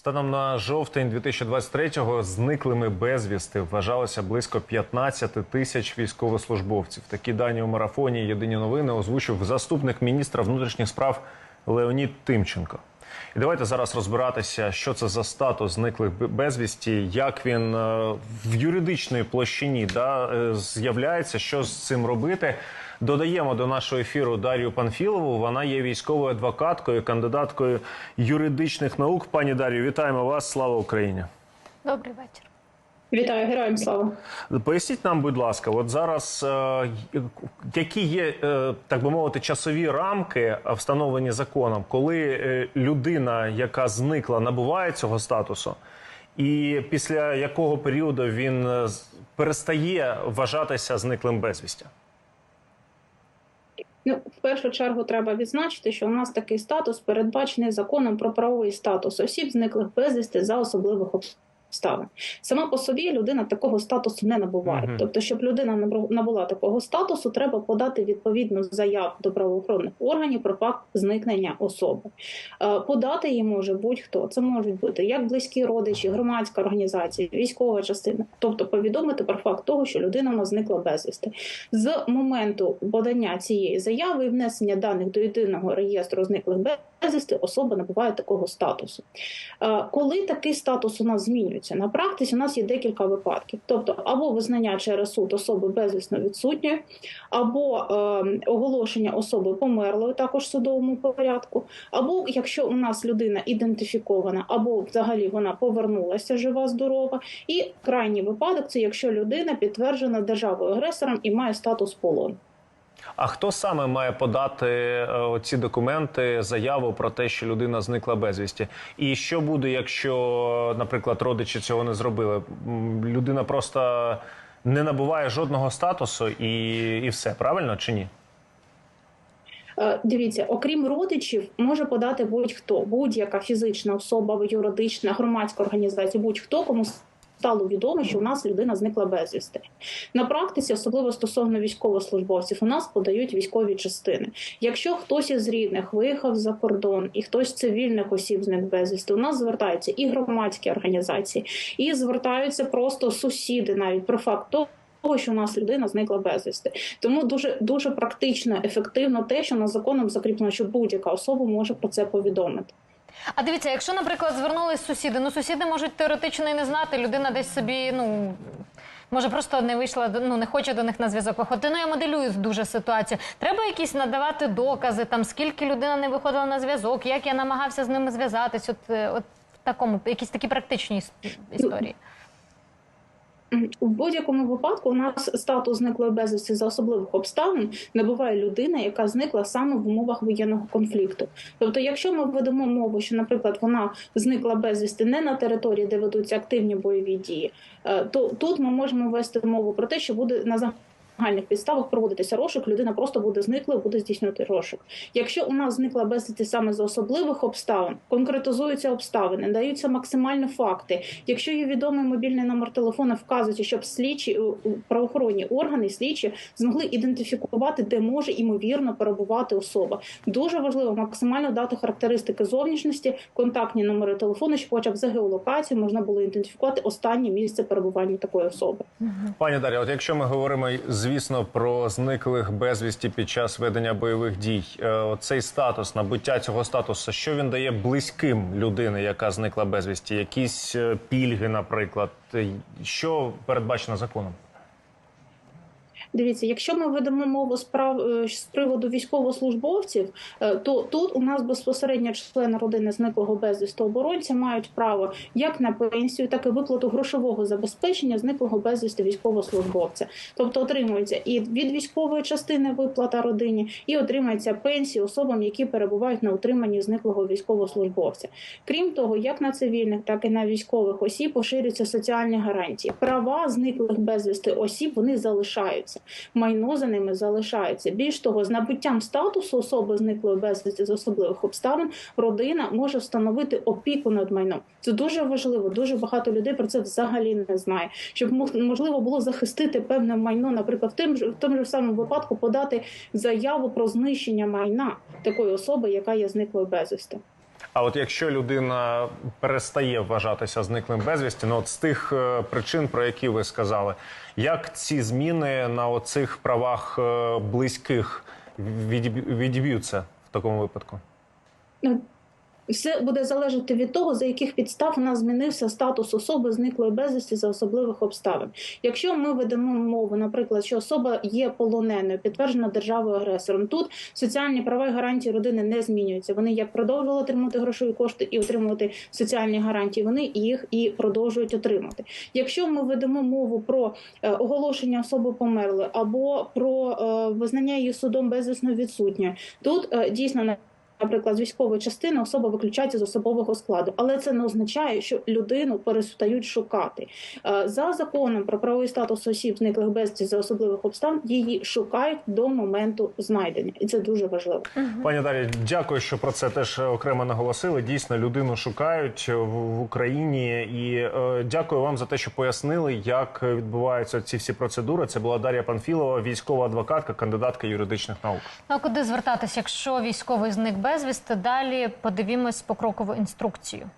Станом на жовтень 2023-го зниклими безвісти вважалося близько 15 тисяч військовослужбовців. Такі дані у марафоні Єдині новини озвучив заступник міністра внутрішніх справ Леонід Тимченко. І давайте зараз розбиратися, що це за статус зниклих безвісті, як він е, в юридичної площині да, е, з'являється, що з цим робити. Додаємо до нашого ефіру Дар'ю Панфілову. Вона є військовою адвокаткою, кандидаткою юридичних наук. Пані Дар'ю, вітаємо вас! Слава Україні! Добрий вечір. Вітаю, героям слава. Поясніть нам, будь ласка, от зараз е, які є, е, так би мовити, часові рамки е, встановлені законом, коли людина, яка зникла, набуває цього статусу, і після якого періоду він перестає вважатися зниклим безвісті? Ну, в першу чергу треба відзначити, що у нас такий статус передбачений законом про правовий статус осіб, зниклих безвісти за особливих обставин. Сама по собі людина такого статусу не набуває. Мгм. Тобто, щоб людина набула такого статусу, треба подати відповідну заяву до правоохоронних органів про факт зникнення особи. Е, Подати її може будь-хто. Це можуть бути як близькі родичі, громадська організація, військова частина, тобто повідомити про факт того, що людина нас зникла безвісти. З моменту подання цієї заяви і внесення даних до єдиного реєстру зниклих безвісти особа набуває такого статусу. Е, Коли такий статус у нас змінюється, на практиці у нас є декілька випадків: тобто, або визнання через суд особи безвісно відсутньою, або е, оголошення особи померлою, також судовому порядку, або якщо у нас людина ідентифікована, або взагалі вона повернулася жива, здорова, і крайній випадок це якщо людина підтверджена державою агресором і має статус полону. А хто саме має подати е, ці документи, заяву про те, що людина зникла безвісті? І що буде, якщо, наприклад, родичі цього не зробили? Людина просто не набуває жодного статусу і, і все, правильно чи ні? Е, Дивіться, окрім родичів, може подати будь-хто, будь-яка фізична особа, юридична, громадська організація, будь-хто кому стало відомо, що у нас людина зникла безвісти. На практиці, особливо стосовно військовослужбовців, у нас подають військові частини. Якщо хтось із рідних виїхав за кордон і хтось з цивільних осіб зник безвісти, у нас звертаються і громадські організації, і звертаються просто сусіди, навіть про факт того, того, що у нас людина зникла безвісти. Тому дуже дуже практично, ефективно те, що на законом закріплено, що будь-яка особа може про це повідомити. А дивіться, якщо, наприклад, звернулись сусіди, ну сусіди можуть теоретично і не знати, людина десь собі, ну. Може, просто не вийшла, ну не хоче до них на зв'язок виходити. Ну я моделюю дуже ситуацію. Треба якісь надавати докази, там скільки людина не виходила на зв'язок, як я намагався з ними зв'язатись. От, е, от в такому, якісь такі практичні історії. У будь-якому випадку у нас статус зниклої безвісти за особливих обставин набуває людина, яка зникла саме в умовах воєнного конфлікту. Тобто, якщо ми ведемо мову, що, наприклад, вона зникла безвісти не на території, де ведуться активні бойові дії, е, то тут ми можемо вести мову про те, що буде на загальних підставах проводитися розшук, людина просто буде зниклою, буде здійснювати розшук. Якщо у нас зникла безвісти саме за особливих обставин, конкретизуються обставини, даються максимальні факти. Якщо є відомий мобільний номер телефона, вказується, щоб слідчі правоохоронні органи, слідчі змогли ідентифікувати, де може імовірно перебувати особа. Дуже важливо максимально дати характеристики зовнішності, контактні номери телефону, щоб хоча б за геолокацією можна було ідентифікувати останнє місце перебування такої особи. Пані Дар'я, от якщо ми говоримо, звісно, про зниклих безвісті під час ведення бойових дій, е, цей статус, набуття цього статусу, що він дає близьким людини, яка зникла безвісті? Якісь е, пільги, наприклад, Е, що передбачено законом? Дивіться, якщо ми ведемо мову з прав е, з приводу військовослужбовців, е, то тут у нас безпосередньо члени родини зниклого безвісти оборонця мають право як на пенсію, так і виплату грошового забезпечення зниклого безвісти військовослужбовця. Тобто отримується і від військової частини виплата родині, і отримується пенсія особам, які перебувають на утриманні зниклого військовослужбовця. Крім того, як на цивільних, так і на військових осіб поширюються соціальні гарантії. Права зниклих безвісти осіб вони залишаються майно за ними залишається. Більш того, з набуттям статусу особи зниклої безвісти з особливих обставин родина може встановити опіку над майном. Це дуже важливо. Дуже багато людей про це взагалі не знає. Щоб можливо було захистити певне майно, наприклад, в тим в тому ж самому випадку подати заяву про знищення майна такої особи, яка є зниклою безвісти. А от якщо людина перестає вважатися зниклим безвісті, ну от з тих е, причин, про які ви сказали, як ці зміни на оцих правах е, близьких відіб'ються в такому випадку? Ну, Все буде залежати від того, за яких підстав у нас змінився статус особи зниклої безвісті за особливих обставин. Якщо ми ведемо мову, наприклад, що особа є полоненою, підтверджена державою агресором, тут соціальні права і гарантії родини не змінюються. Вони як продовжували отримувати грошові кошти і отримувати соціальні гарантії, вони їх і продовжують отримати. Якщо ми ведемо мову про е, оголошення особи померлої або про е, визнання її судом безвісно відсутньою, тут е, дійсно на Наприклад, з військової частини особа виключається з особового складу, але це не означає, що людину перестають шукати. Е, За законом про правовий статус осіб, зниклих безвісті за особливих обставин, її шукають до моменту знайдення, і це дуже важливо. Пані Дар'я, дякую, що про це теж окремо наголосили. Дійсно, людину шукають в, Україні, і е, дякую вам за те, що пояснили, як відбуваються ці всі процедури. Це була Дар'я Панфілова, військова адвокатка, кандидатка юридичних наук. Ну а куди звертатися, якщо військовий зник безвісти? Далі подивімось покрокову інструкцію.